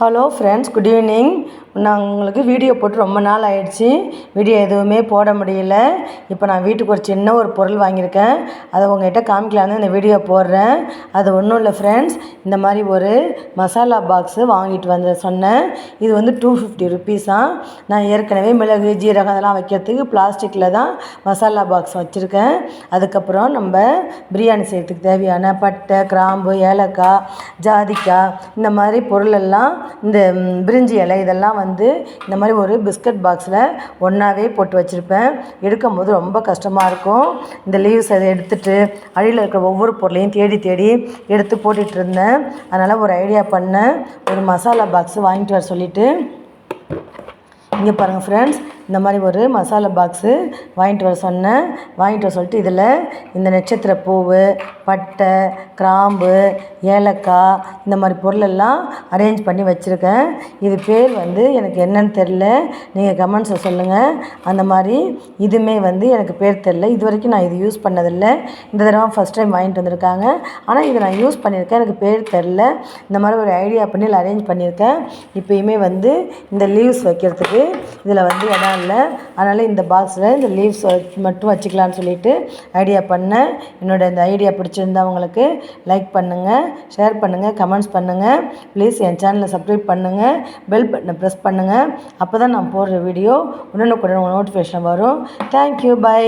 Hello friends good evening நான் உங்களுக்கு video போட்டு ரொம்ப நாள் ஆயிடுச்சு. வீடியோ எதுவுமே போட முடியல. இப்போ நான் வீட்டுக்கு ஒரு சின்ன ஒரு பொருள் வாங்கியிருக்கேன். அதை உங்கள்கிட்ட காமிக்கலான்னு இந்த வீடியோ போடுறேன். அது ஒன்றும் இல்லை ஃப்ரெண்ட்ஸ் இந்த மாதிரி ஒரு மசாலா பாக்ஸு வாங்கிட்டு வந்து சொன்னேன். இது வந்து டூ ஃபிஃப்டி ருபீஸாக நான் ஏற்கனவே மிளகு ஜீரகம் அதெல்லாம் வைக்கிறதுக்கு பிளாஸ்டிக்கில் தான் மசாலா பாக்ஸ் வச்சுருக்கேன். அதுக்கப்புறம் நம்ம பிரியாணி செய்கிறதுக்கு தேவையான பட்டை கிராம்பு ஏலக்காய் ஜாதிக்காய் இந்த மாதிரி பொருளெல்லாம் இந்த பிரிஞ்சி இலை இதெல்லாம் வந்து இந்த மாதிரி ஒரு பிஸ்கட் பாக்ஸில் ஒன்றாவே போட்டு வச்சுருப்பேன். எடுக்கும் போது ரொம்ப கஷ்டமாக இருக்கும். இந்த லீவ்ஸ் அதை எடுத்துகிட்டு அடியில் இருக்கிற ஒவ்வொரு பொருளையும் தேடி தேடி எடுத்து போட்டுட்டு இருந்தேன். அதனால் ஒரு ஐடியா பண்ணேன். ஒரு மசாலா பாக்ஸ் வாங்கிட்டு வர சொல்லிவிட்டு இங்கே பாருங்கள் ஃப்ரெண்ட்ஸ் இந்த மாதிரி ஒரு மசாலா பாக்ஸு வாங்கிட்டு வர சொன்னேன். வாங்கிட்டு வர சொல்லிட்டு இதில் இந்த நட்சத்திர பூவு பட்டை கிராம்பு ஏலக்காய் இந்த மாதிரி பொருளெல்லாம் அரேஞ்ச் பண்ணி வச்சுருக்கேன். இது பேர் வந்து எனக்கு என்னன்னு தெரில நீங்கள் கமெண்ட்ஸை சொல்லுங்கள் அந்த மாதிரி இதுவுமே வந்து எனக்கு பேர் தெரில இது வரைக்கும் நான் இது யூஸ் பண்ணதில்லை. இந்த தடவை ஃபஸ்ட் டைம் வாங்கிட்டு வந்திருக்காங்க. ஆனால் இதை நான் யூஸ் பண்ணியிருக்கேன். எனக்கு பேர் தெரில இந்த மாதிரி ஒரு ஐடியா பண்ணி அரேஞ்ச் பண்ணியிருக்கேன். இப்போயுமே வந்து இந்த லீவ்ஸ் வைக்கிறதுக்கு இதில் வந்து இடம் இல்லை. அதனால் இந்த பாக்ஸில் இந்த லீவ்ஸ் மட்டும் வச்சுக்கலான்னு சொல்லிட்டு ஐடியா பண்ணேன் என்னோட இந்த ஐடியா பிடிச்சிருந்தா உங்களுக்கு லைக் பண்ணுங்கள் ஷேர் பண்ணுங்கள் கமெண்ட்ஸ் பண்ணுங்கள் ப்ளீஸ் என் சேனலை சப்ஸ்கிரைப் பண்ணுங்கள் பெல் பட்டனை ப்ரெஸ் பண்ணுங்கள் அப்போ தான் நான் போடுற வீடியோ உடனுக்குடன் நோட்டிஃபிகேஷன் வரும். Thank you bye